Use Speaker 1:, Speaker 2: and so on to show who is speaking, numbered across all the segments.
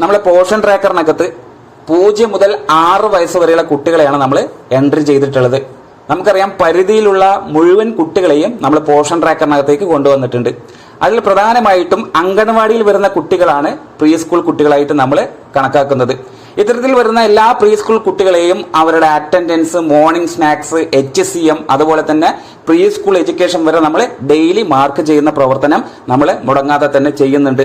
Speaker 1: നമ്മളെ പോഷൻ ട്രാക്കറിനകത്ത് പൂജ്യം മുതൽ ആറ് വയസ്സ് വരെയുള്ള കുട്ടികളെയാണ് നമ്മൾ എൻട്രി ചെയ്തിട്ടുള്ളത്. നമുക്കറിയാം പരിധിയിലുള്ള മുഴുവൻ കുട്ടികളെയും നമ്മൾ പോഷൻ ട്രാക്കറിനകത്തേക്ക് കൊണ്ടുവന്നിട്ടുണ്ട്. അതിൽ പ്രധാനമായിട്ടും അംഗൻവാടിയിൽ വരുന്ന കുട്ടികളാണ് പ്രീ സ്കൂൾ കുട്ടികളായിട്ട് നമ്മൾ കണക്കാക്കുന്നത്. ഇത്തരത്തിൽ വരുന്ന എല്ലാ പ്രീ സ്കൂൾ കുട്ടികളെയും അവരുടെ attendance morning snacks H C M അതുപോലെ തന്നെ പ്രീ സ്കൂൾ എഡ്യൂക്കേഷൻ വരെ നമ്മൾ ഡെയിലി മാർക്ക് ചെയ്യുന്ന പ്രവർത്തനം നമ്മൾ മുടങ്ങാതെ തന്നെ ചെയ്യുന്നുണ്ട്.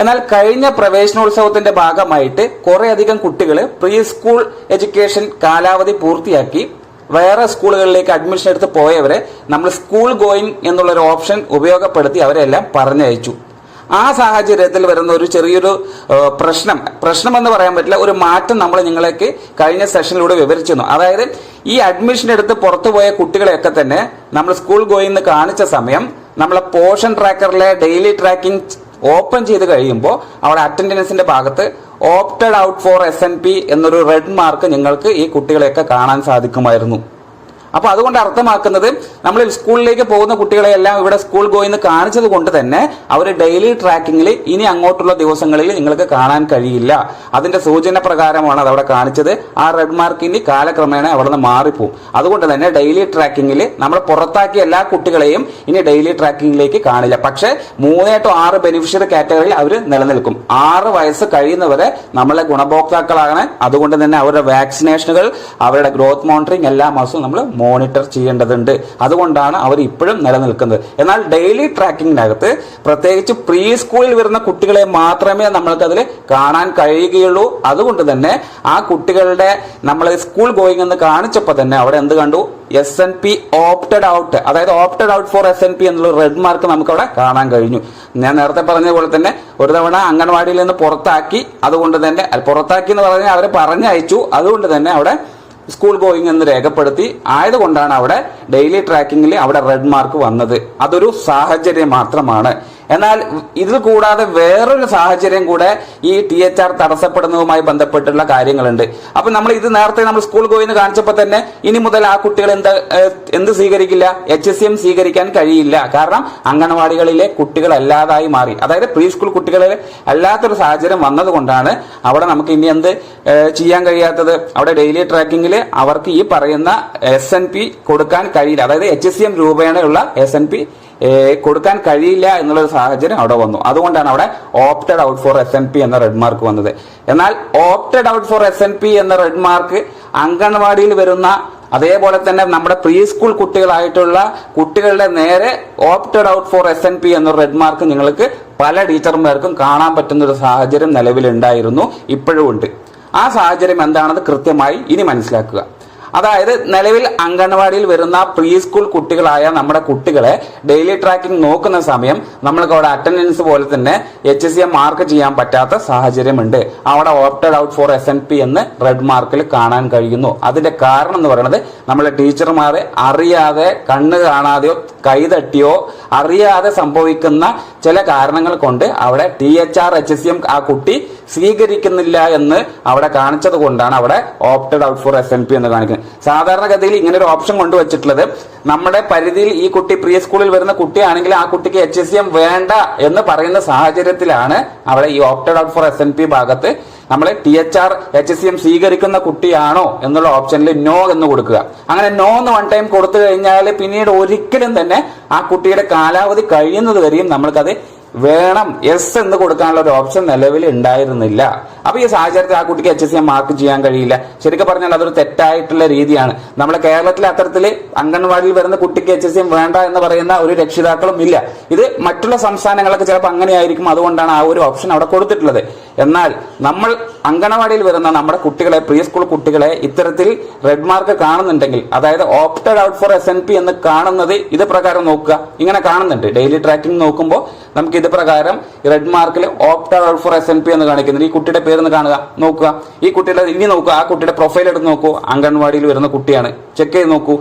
Speaker 1: എന്നാൽ കഴിഞ്ഞ പ്രവേശനോത്സവത്തിന്റെ ഭാഗമായിട്ട് കുറേയധികം കുട്ടികൾ പ്രീ സ്കൂൾ എഡ്യൂക്കേഷൻ കാലാവധി പൂർത്തിയാക്കി വേറെ സ്കൂളുകളിലേക്ക് അഡ്മിഷൻ എടുത്ത് പോയവരെ നമ്മൾ സ്കൂൾ ഗോയിങ് എന്നുള്ള ഒരു ഓപ്ഷൻ ഉപയോഗപ്പെടുത്തി അവരെല്ലാം പറഞ്ഞയച്ചു. ആ സാഹചര്യത്തിൽ വരുന്ന ഒരു ചെറിയൊരു പ്രശ്നം പ്രശ്നം എന്ന് പറയാൻ പറ്റില്ല ഒരു മാറ്റം നമ്മൾ നിങ്ങളേക്ക് കഴിഞ്ഞ സെഷനിലൂടെ വിവരിച്ചിരുന്നു. അതായത് ഈ അഡ്മിഷൻ എടുത്ത് പുറത്തുപോയ കുട്ടികളെയൊക്കെ തന്നെ നമ്മൾ സ്കൂൾ ഗോയിങ് കാണിച്ച സമയം നമ്മളെ പോഷൻ ട്രാക്കറിലെ ഡെയിലി ട്രാക്കിംഗ് ഓപ്പൺ ചെയ്ത് കഴിയുമ്പോൾ അവിടെ അറ്റൻഡൻസിന്റെ ഭാഗത്ത് ഓപ്റ്റഡ് ഔട്ട് ഫോർ എസ് എന്നൊരു റെഡ് മാർക്ക് നിങ്ങൾക്ക് ഈ കുട്ടികളെയൊക്കെ കാണാൻ സാധിക്കുമായിരുന്നു. അപ്പൊ അതുകൊണ്ട് അർത്ഥമാക്കുന്നത് നമ്മൾ സ്കൂളിലേക്ക് പോകുന്ന കുട്ടികളെയെല്ലാം ഇവിടെ സ്കൂൾ ഗോയിന്ന് കാണിച്ചത് കൊണ്ട് തന്നെ അവർ ഡെയിലി ട്രാക്കിങ്ങിൽ ഇനി അങ്ങോട്ടുള്ള ദിവസങ്ങളിൽ നിങ്ങൾക്ക് കാണാൻ കഴിയില്ല. അതിന്റെ സൂചന പ്രകാരമാണ് അത് അവിടെ കാണിച്ചത്. ആ റെഡ് മാർക്ക് ഇനി കാലക്രമേണ അവിടെ നിന്ന് മാറിപ്പോവും. അതുകൊണ്ട് തന്നെ ഡെയിലി ട്രാക്കിങ്ങിൽ നമ്മൾ പുറത്താക്കിയ എല്ലാ കുട്ടികളെയും ഇനി ഡെയിലി ട്രാക്കിങ്ങിലേക്ക് കാണില്ല. പക്ഷേ മൂന്നേ ടു ആറ് ബെനിഫിഷ്യറി കാറ്റഗറിയിൽ അവർ നിലനിൽക്കും. ആറ് വയസ്സ് കഴിയുന്നവരെ നമ്മളെ ഗുണഭോക്താക്കളാണ്. അതുകൊണ്ട് തന്നെ അവരുടെ വാക്സിനേഷനുകൾ അവരുടെ ഗ്രോത്ത് മോണിറ്ററിംഗ് എല്ലാ മാസവും നമ്മൾ മോണിറ്റർ ചെയ്യേണ്ടതുണ്ട്. അതുകൊണ്ടാണ് അവർ ഇപ്പോഴും നിലനിൽക്കുന്നത്. എന്നാൽ ഡെയിലി ട്രാക്കിങ്ങിനകത്ത് പ്രത്യേകിച്ച് പ്രീ സ്കൂളിൽ വരുന്ന കുട്ടികളെ മാത്രമേ നമ്മൾക്കതിൽ കാണാൻ കഴിയുകയുള്ളൂ. അതുകൊണ്ട് തന്നെ ആ കുട്ടികളുടെ നമ്മൾ സ്കൂൾ ഗോയിങ് എന്ന് കാണിച്ചപ്പോൾ തന്നെ അവിടെ എന്ത് കണ്ടു? S N P opted out അതായത് opted out for S N P എന്നുള്ള റെഡ് മാർക്ക് നമുക്ക് അവിടെ കാണാൻ കഴിഞ്ഞു. ഞാൻ നേരത്തെ പറഞ്ഞതുപോലെ പോലെ തന്നെ ഒരു തവണ അംഗൻവാടിയിൽ നിന്ന് പുറത്താക്കി. അതുകൊണ്ട് തന്നെ പുറത്താക്കി എന്ന് പറഞ്ഞാൽ അവരെ പറഞ്ഞയച്ചു. അതുകൊണ്ട് തന്നെ അവിടെ സ്കൂൾ ഗോയിങ് എന്ന് രേഖപ്പെടുത്തി ആയതുകൊണ്ടാണ് അവിടെ ഡെയിലി ട്രാക്കിങ്ങിൽ അവിടെ റെഡ് മാർക്ക് വന്നത്. അതൊരു സാഹചര്യം മാത്രമാണ്. എന്നാൽ ഇത് കൂടാതെ വേറൊരു സാഹചര്യം കൂടെ ഈ ടി എച്ച് ആർ തടസ്സപ്പെടുന്നതുമായി ബന്ധപ്പെട്ടുള്ള കാര്യങ്ങളുണ്ട്. അപ്പൊ നമ്മൾ ഇത് നേരത്തെ നമ്മൾ സ്കൂൾ ഗോയിന്ന് കാണിച്ചപ്പോൾ തന്നെ ഇനി മുതൽ ആ കുട്ടികൾ എന്ത് എന്ത് സ്വീകരിക്കില്ല? എച്ച് എസ് എം സ്വീകരിക്കാൻ കഴിയില്ല. കാരണം അംഗനവാടികളിലെ കുട്ടികൾ അല്ലാതായി മാറി. അതായത് പ്രീ സ്കൂൾ കുട്ടികളിൽ അല്ലാത്തൊരു സാഹചര്യം വന്നതുകൊണ്ടാണ് അവിടെ നമുക്ക് ഇനി എന്ത് ചെയ്യാൻ കഴിയാത്തത്. അവിടെ ഡെയിലി ട്രാക്കിങ്ങിൽ അവർക്ക് ഈ പറയുന്ന എസ് എൻ പി കൊടുക്കാൻ കഴിയില്ല. അതായത് എച്ച് എസ് എം രൂപേണയുള്ള എസ് എൻ പി കൊടുക്കാൻ കഴിയില്ല എന്നുള്ള സാഹചര്യം അവിടെ വന്നു. അതുകൊണ്ടാണ് അവിടെ opted out for S N P എന്ന റെഡ് മാർക്ക് വന്നത്. എന്നാൽ opted out for S N P എന്ന റെഡ് മാർക്ക് അംഗൻവാടിയിൽ വരുന്ന അതേപോലെ തന്നെ നമ്മുടെ പ്രീ സ്കൂൾ കുട്ടികളായിട്ടുള്ള കുട്ടികളുടെ നേരെ opted out for S N P എന്ന റെഡ് മാർക്ക് നിങ്ങൾക്ക് പല ടീച്ചർമാർക്കും കാണാൻ പറ്റുന്ന ഒരു സാഹചര്യം നിലവിലുണ്ടായിരുന്നു. ഇപ്പോഴും ഉണ്ട്. ആ സാഹചര്യം എന്താണെന്ന് കൃത്യമായി ഇനി മനസ്സിലാക്കുക. അതായത് നിലവിൽ അംഗൻവാടിയിൽ വരുന്ന പ്രീ സ്കൂൾ കുട്ടികളായ നമ്മുടെ കുട്ടികളെ ഡെയിലി ട്രാക്കിംഗ് നോക്കുന്ന സമയം നമ്മൾക്ക് അവിടെ അറ്റൻഡൻസ് പോലെ തന്നെ എച്ച് സി മാർക്ക് ചെയ്യാൻ പറ്റാത്ത സാഹചര്യമുണ്ട്. അവിടെ opted out for S N P എന്ന് റെഡ് മാർക്കിൽ കാണാൻ കഴിയുന്നു. അതിന്റെ കാരണം എന്ന് പറയുന്നത് നമ്മളെ ടീച്ചർമാർ അറിയാതെ കണ്ണ് കാണാതെയോ കൈതട്ടിയോ അറിയാതെ സംഭവിക്കുന്ന ചില കാരണങ്ങൾ കൊണ്ട് അവിടെ T H R H S M ആ കുട്ടി സ്വീകരിക്കുന്നില്ല എന്ന് അവിടെ കാണിച്ചത് കൊണ്ടാണ് അവിടെ opted out for S N P എന്ന് കാണിക്കുന്നത്. സാധാരണഗതിയിൽ ഇങ്ങനെ ഒരു ഓപ്ഷൻ കൊണ്ടുവച്ചിട്ടുള്ളത്. നമ്മുടെ പരിധിയിൽ ഈ കുട്ടി പ്രീ സ്കൂളിൽ വരുന്ന കുട്ടിയാണെങ്കിൽ ആ കുട്ടിക്ക് എച്ച് എസ് എം വേണ്ട എന്ന് പറയുന്ന സാഹചര്യത്തിലാണ് അവിടെ ഈ opted out for S N P ഭാഗത്ത് നമ്മൾ T H R H S M സ്വീകരിക്കുന്ന കുട്ടിയാണോ എന്നുള്ള ഓപ്ഷനിൽ നോ എന്ന് കൊടുക്കുക. അങ്ങനെ നോ എന്ന് വൺ ടൈം കൊടുത്തു കഴിഞ്ഞാൽ പിന്നീട് ഒരിക്കലും തന്നെ ആ കുട്ടിയുടെ കാലാവധി കഴിയുന്നത് വരെയും നമ്മൾക്കത് വേണം. എസ് എന്ന് കൊടുക്കാനുള്ള ഒരു ഓപ്ഷൻ നിലവിൽ ഉണ്ടായിരുന്നില്ല. അപ്പൊ ഈ സാഹചര്യത്തിൽ ആ കുട്ടിക്ക് എച്ച് എസ് എം മാർക്ക് ചെയ്യാൻ കഴിയില്ല. ശരിക്കും പറഞ്ഞാൽ അതൊരു തെറ്റായിട്ടുള്ള രീതിയാണ്. നമ്മുടെ കേരളത്തിലെ അത്തരത്തിൽ അംഗൻവാടിയിൽ വരുന്ന കുട്ടിക്ക് എച്ച് എസ് എം വേണ്ട എന്ന് പറയുന്ന ഒരു രക്ഷിതാക്കളും ഇല്ല. ഇത് മറ്റുള്ള സംസ്ഥാനങ്ങളൊക്കെ ചിലപ്പോൾ അങ്ങനെയായിരിക്കും. അതുകൊണ്ടാണ് ആ ഒരു ഓപ്ഷൻ അവിടെ കൊടുത്തിട്ടുള്ളത്. എന്നാൽ നമ്മൾ അംഗനവാടിയിൽ വരുന്ന നമ്മുടെ കുട്ടികളെ പ്രീ സ്കൂൾ കുട്ടികളെ ഇത്തരത്തിൽ റെഡ് മാർക്ക് കാണുന്നുണ്ടെങ്കിൽ അതായത് opted out for S N P എന്ന് കാണുന്നത് ഇത് പ്രകാരം നോക്കുക. ഇങ്ങനെ കാണുന്നുണ്ട്. ഡെയിലി ട്രാക്കിംഗ് നോക്കുമ്പോൾ നമുക്ക് ഇത് പ്രകാരം റെഡ് മാർക്കിൽ opt out for S N P എന്ന് കാണിക്കുന്നുണ്ട്. ഈ കുട്ടിയുടെ പേര് കാണുക നോക്കുക. ഈ കുട്ടിയുടെ ഇനി നോക്കുക ആ കുട്ടിയുടെ പ്രൊഫൈൽ എടുത്ത് നോക്കൂ. അംഗൻവാടിയിൽ വരുന്ന കുട്ടിയാണ്. ചെക്ക് ചെയ്ത് നോക്കൂ.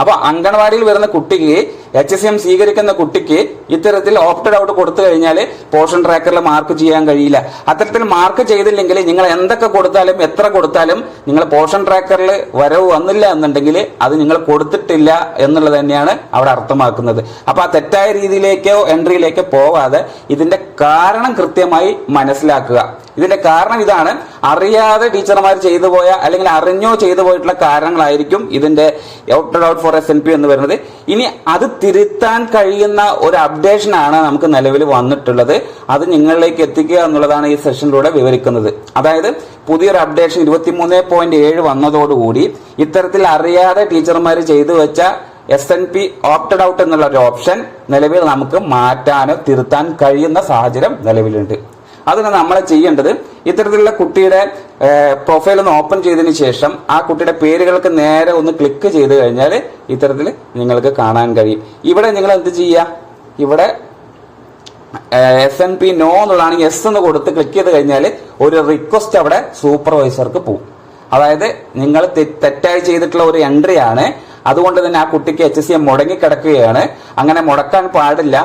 Speaker 1: അപ്പൊ അംഗൻവാടിയിൽ വരുന്ന കുട്ടിക്ക് എച്ച് എസ് എം സ്വീകരിക്കുന്ന കുട്ടിക്ക് ഇത്തരത്തിൽ ഓപ്റ്റഡ് ഔട്ട് കൊടുത്തു കഴിഞ്ഞാൽ പോർഷൻ ട്രാക്കറിൽ മാർക്ക് ചെയ്യാൻ കഴിയില്ല. അത്തരത്തിൽ മാർക്ക് ചെയ്തില്ലെങ്കിൽ നിങ്ങൾ എന്തൊക്കെ കൊടുത്താലും എത്ര കൊടുത്താലും നിങ്ങൾ പോർഷൻ ട്രാക്കറിൽ വരവ് വന്നില്ല എന്നുണ്ടെങ്കിൽ അത് നിങ്ങൾ കൊടുത്തിട്ടില്ല എന്നുള്ളത് തന്നെയാണ് അവിടെ അർത്ഥമാക്കുന്നത്. അപ്പോൾ ആ തെറ്റായ രീതിയിലേക്കോ എൻട്രിയിലേക്കോ പോവാതെ ഇതിന്റെ കാരണം കൃത്യമായി മനസ്സിലാക്കുക. ഇതിന്റെ കാരണം ഇതാണ്. അറിയാതെ ടീച്ചർമാർ ചെയ്തു പോയ അല്ലെങ്കിൽ അറിഞ്ഞോ ചെയ്തു പോയിട്ടുള്ള കാരണങ്ങളായിരിക്കും ഇതിന്റെ out out for S N P എന്ന് പറയുന്നത്. ഇനി അത് തിരുത്താൻ കഴിയുന്ന ഒരു അപ്ഡേഷൻ ആണ് നമുക്ക് നിലവിൽ വന്നിട്ടുള്ളത്. അത് നിങ്ങളിലേക്ക് എത്തിക്കുക എന്നുള്ളതാണ് ഈ സെഷനിലൂടെ വിവരിക്കുന്നത്. അതായത് പുതിയൊരു അപ്ഡേഷൻ ഇരുപത്തി മൂന്ന് പോയിന്റ് ഏഴ് വന്നതോടുകൂടി ഇത്തരത്തിൽ അറിയാതെ ടീച്ചർമാർ ചെയ്തു വെച്ച S N P opted out എന്നുള്ള ഒരു ഓപ്ഷൻ നിലവിൽ നമുക്ക് മാറ്റാനോ തിരുത്താൻ കഴിയുന്ന സാഹചര്യം നിലവിലുണ്ട്. അതിന് നമ്മൾ ചെയ്യേണ്ടത് ഇത്തരത്തിലുള്ള കുട്ടിയുടെ പ്രൊഫൈൽ ഒന്ന് ഓപ്പൺ ചെയ്തതിന് ശേഷം ആ കുട്ടിയുടെ പേരുകൾക്ക് നേരെ ഒന്ന് ക്ലിക്ക് ചെയ്ത് കഴിഞ്ഞാൽ ഇത്തരത്തിൽ നിങ്ങൾക്ക് കാണാൻ കഴിയും. ഇവിടെ നിങ്ങൾ എന്ത് ചെയ്യുക ഇവിടെ എസ് എൻ പി നോ എന്നുള്ളതാണെങ്കിൽ എസ് എന്ന് കൊടുത്ത് ക്ലിക്ക് ചെയ്ത് കഴിഞ്ഞാൽ ഒരു റിക്വസ്റ്റ് അവിടെ സൂപ്പർവൈസർക്ക് പോകും അതായത് നിങ്ങൾ തെറ്റായി ചെയ്തിട്ടുള്ള ഒരു എൻട്രി ആണ്. അതുകൊണ്ട് തന്നെ ആ കുട്ടിക്ക് എച്ച് സി എം മുടങ്ങിക്കിടക്കുകയാണ്. അങ്ങനെ മുടക്കാൻ പാടില്ല.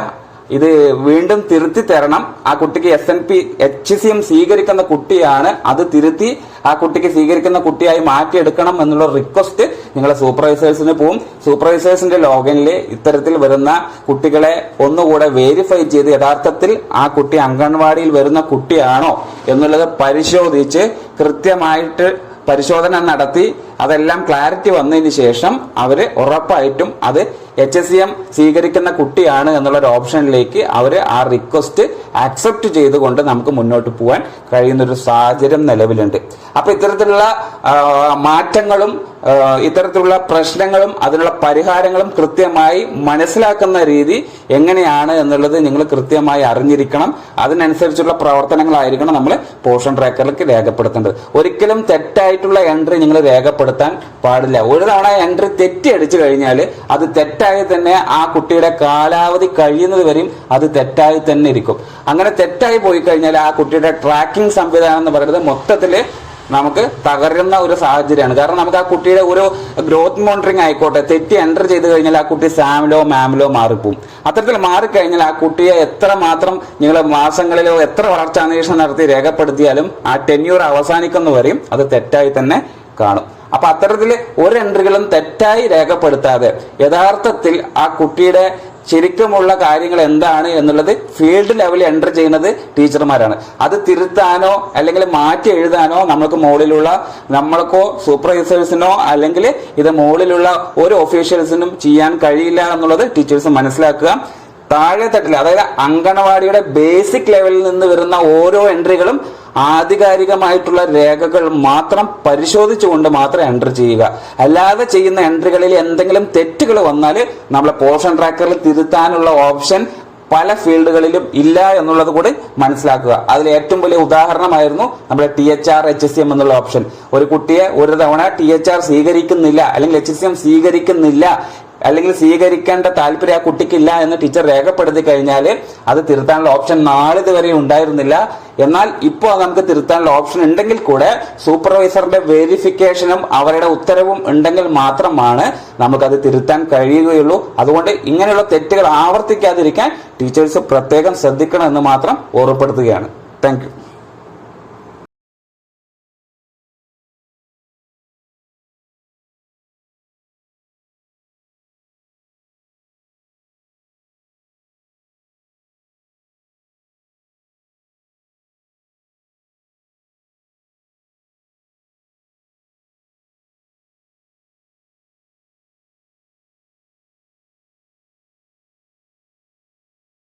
Speaker 1: ഇത് വീണ്ടും തിരുത്തി തരണം. ആ കുട്ടിക്ക് S N P H C M സ്വീകരിക്കുന്ന കുട്ടിയാണ് അത് തിരുത്തി ആ കുട്ടിക്ക് സ്വീകരിക്കുന്ന കുട്ടിയായി മാറ്റിയെടുക്കണം എന്നുള്ള റിക്വസ്റ്റ് നിങ്ങളെ സൂപ്പർവൈസേഴ്സിന് പോവും. സൂപ്പർവൈസേഴ്സിന്റെ ലോഗിനിൽ ഇത്തരത്തിൽ വരുന്ന കുട്ടികളെ ഒന്നുകൂടെ വെരിഫൈ ചെയ്ത് യഥാർത്ഥത്തിൽ ആ കുട്ടി അംഗൻവാടിയിൽ വരുന്ന കുട്ടിയാണോ എന്നുള്ളത് പരിശോധിച്ച് കൃത്യമായിട്ട് പരിശോധന നടത്തി അതെല്ലാം ക്ലാരിറ്റി വന്നതിന് ശേഷം അവർ ഉറപ്പായിട്ടും അത് എച്ച് എസ് സി എം സ്വീകരിക്കുന്ന കുട്ടിയാണ് എന്നുള്ള ഒരു ഓപ്ഷനിലേക്ക് അവർ ആ റിക്വസ്റ്റ് ആക്സെപ്റ്റ് ചെയ്തുകൊണ്ട് നമുക്ക് മുന്നോട്ട് പോകാൻ കഴിയുന്ന ഒരു സാഹചര്യം നിലവിലുണ്ട്. അപ്പോൾ ഇത്തരത്തിലുള്ള മാറ്റങ്ങളും ഇത്തരത്തിലുള്ള പ്രശ്നങ്ങളും അതിനുള്ള പരിഹാരങ്ങളും കൃത്യമായി മനസ്സിലാക്കുന്ന രീതി എങ്ങനെയാണ് എന്നുള്ളത് നിങ്ങൾ കൃത്യമായി അറിഞ്ഞിരിക്കണം. അതിനനുസരിച്ചുള്ള പ്രവർത്തനങ്ങളായിരിക്കണം നമ്മൾ പോഷൻ ട്രാക്കറിലേക്ക് രേഖപ്പെടുത്തേണ്ടത്. ഒരിക്കലും തെറ്റായിട്ടുള്ള എൻട്രി നിങ്ങൾ രേഖപ്പെടുത്താൻ പാടില്ല. ഒരു തവണ എൻട്രി തെറ്റി അടിച്ചു കഴിഞ്ഞാൽ അത് തെറ്റായി തന്നെ ആ കുട്ടിയുടെ കാലാവധി കഴിയുന്നത് വരെയും അത് തെറ്റായി തന്നെ ഇരിക്കും. അങ്ങനെ തെറ്റായി പോയി കഴിഞ്ഞാൽ ആ കുട്ടിയുടെ ട്രാക്കിംഗ് സംവിധാനം എന്ന് പറയുന്നത് മൊത്തത്തിൽ നമുക്ക് തകരുന്ന ഒരു സാഹചര്യമാണ്. കാരണം നമുക്ക് ആ കുട്ടിയുടെ ഒരു ഗ്രോത്ത് മോണിറ്ററിംഗ് ആയിക്കോട്ടെ തെറ്റി എന്റർ ചെയ്ത് കഴിഞ്ഞാൽ ആ കുട്ടി സാമിലോ മാമിലോ മാറിപ്പോവും. അത്തരത്തിൽ മാറിക്കഴിഞ്ഞാൽ ആ കുട്ടിയെ എത്ര മാത്രം നിങ്ങൾ മാസങ്ങളിലോ എത്ര വളർച്ചാ അന്വേഷണം നടത്തി രേഖപ്പെടുത്തിയാലും ആ ടെന്യൂർ അവസാനിക്കുന്നവരെയും അത് തെറ്റായി തന്നെ കാണും. അപ്പൊ അത്തരത്തിൽ ഒരു എൻട്രികളും തെറ്റായി രേഖപ്പെടുത്താതെ യഥാർത്ഥത്തിൽ ആ കുട്ടിയുടെ ശരിക്കുമുള്ള കാര്യങ്ങൾ എന്താണ് എന്നുള്ളത് ഫീൽഡ് ലെവലിൽ എന്റർ ചെയ്യുന്നത് ടീച്ചർമാരാണ്. അത് തിരുത്താനോ അല്ലെങ്കിൽ മാറ്റി എഴുതാനോ നമ്മൾക്ക് മുകളിലുള്ള നമ്മൾക്കോ സൂപ്പർവൈസേഴ്സിനോ അല്ലെങ്കിൽ ഇത് മുകളിലുള്ള ഒരു ഒഫീഷ്യൽസിനും ചെയ്യാൻ കഴിയില്ല എന്നുള്ളത് ടീച്ചേഴ്സ് മനസ്സിലാക്കുക. താഴെ തട്ടിൽ അതായത് അങ്കണവാടിയുടെ ബേസിക് ലെവലിൽ നിന്ന് വരുന്ന ഓരോ എൻട്രികളും ആധികാരികമായിട്ടുള്ള രേഖകൾ മാത്രം പരിശോധിച്ചുകൊണ്ട് മാത്രം എൻട്രി ചെയ്യുക. അല്ലാതെ ചെയ്യുന്ന എൻട്രികളിൽ എന്തെങ്കിലും തെറ്റുകൾ വന്നാൽ നമ്മളെ പോർഷൻ ട്രാക്കറിൽ തിരുത്താനുള്ള ഓപ്ഷൻ പല ഫീൽഡുകളിലും ഇല്ല എന്നുള്ളത് കൂടി മനസ്സിലാക്കുക. അതിൽ ഏറ്റവും വലിയ ഉദാഹരണമായിരുന്നു നമ്മുടെ T H R H S M എന്നുള്ള ഓപ്ഷൻ ഒരു കുട്ടിയെ ഒരു തവണ ടി എച്ച് ആർ സ്വീകരിക്കുന്നില്ല അല്ലെങ്കിൽ എച്ച് എസ് എം സ്വീകരിക്കുന്നില്ല അല്ലെങ്കിൽ സ്വീകരിക്കേണ്ട താല്പര്യം ആ കുട്ടിക്കില്ല എന്ന് ടീച്ചർ രേഖപ്പെടുത്തി കഴിഞ്ഞാൽ അത് തിരുത്താനുള്ള ഓപ്ഷൻ നാളിതുവരെ ഉണ്ടായിരുന്നില്ല. എന്നാൽ ഇപ്പോൾ നമുക്ക് തിരുത്താനുള്ള ഓപ്ഷൻ ഉണ്ടെങ്കിൽ കൂടെ സൂപ്പർവൈസറുടെ വെരിഫിക്കേഷനും അവരുടെ ഉത്തരവും ഉണ്ടെങ്കിൽ മാത്രമാണ് നമുക്കത് തിരുത്താൻ കഴിയുകയുള്ളൂ. അതുകൊണ്ട് ഇങ്ങനെയുള്ള തെറ്റുകൾ ആവർത്തിക്കാതിരിക്കാൻ ടീച്ചേഴ്സ് പ്രത്യേകം ശ്രദ്ധിക്കണം എന്ന് മാത്രം ഓർമ്മപ്പെടുത്തുകയാണ്. താങ്ക്